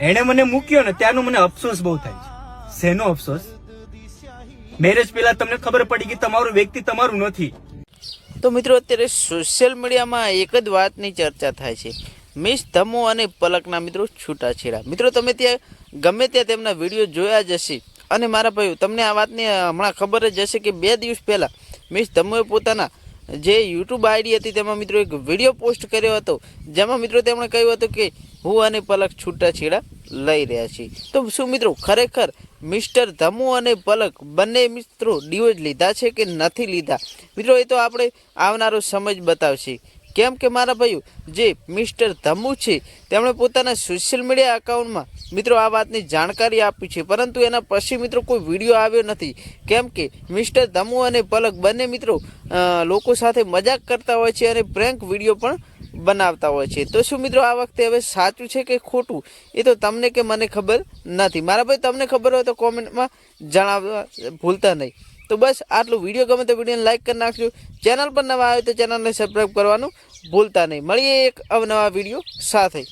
એણે મને મૂક્યો ને ત્યાંનો મને અફસોસ બહુ થાય છે. શેનો અફસોસ? મેરેજ પહેલા તમને ખબર પડી કે તમારું વ્યક્તિ તમારું નથી. તો મિત્રો, અત્યારે સોશિયલ મીડિયામાં એક જ વાતની ચર્ચા થાય છે. મિસ ધમો અને પલકના મિત્રો છૂટાછેડા. મિત્રો, તમે ત્યાં ગમે ત્યાં તેમના વીડિયો જોયા જ હશે. અને મારા ભાઈઓ, તમને આ વાતની હમણાં ખબર જ હશે કે બે દિવસ પહેલાં મિસ ધમોએ પોતાના જે યુટ્યુબ આઈડી હતી તેમાં મિત્રો એક વીડિયો પોસ્ટ કર્યો હતો, જેમાં મિત્રો તેમણે કહ્યું હતું કે હું અને પલક છૂટાછેડા લઈ રહ્યા છીએ. તો શું મિત્રો, ખરેખર મિસ્ટર ધમુ અને પલક બંને મિત્રો ડિવોર્સ લીધા છે કે નથી લીધા? મિત્રો, એ તો આપણે આવનારો સમય જ બતાવશે. કેમ કે મારા ભાઈઓ, જે મિસ્ટર ધમુ છે, તેમણે પોતાના સોશિયલ મીડિયા એકાઉન્ટમાં મિત્રો આ વાતની જાણકારી આપી છે. પરંતુ એના પછી મિત્રો કોઈ વીડિયો આવ્યો નથી. કેમ કે મિસ્ટર ધમુ અને પલક બંને મિત્રો લોકો સાથે મજાક કરતા હોય છે અને પ્રેન્ક વીડિયો પણ બનાવતા હોય છે. તો શું મિત્રો આ વખતે હવે સાચું છે કે ખોટું? એ તો તમને કે મને ખબર નથી. મારા ભાઈ, તમને ખબર હોય તો કોમેન્ટમાં જણાવવા ભૂલતા નહીં. તો બસ, આટલું વીડિયો ગમે તો વિડીયોને લાઇક કરી નાખજો. ચેનલ પર નવા આવે તો ચેનલને સબસ્ક્રાઈબ કરવાનું ભૂલતા નહીં. મળીએ એક અવનવા વીડિયો સાથે.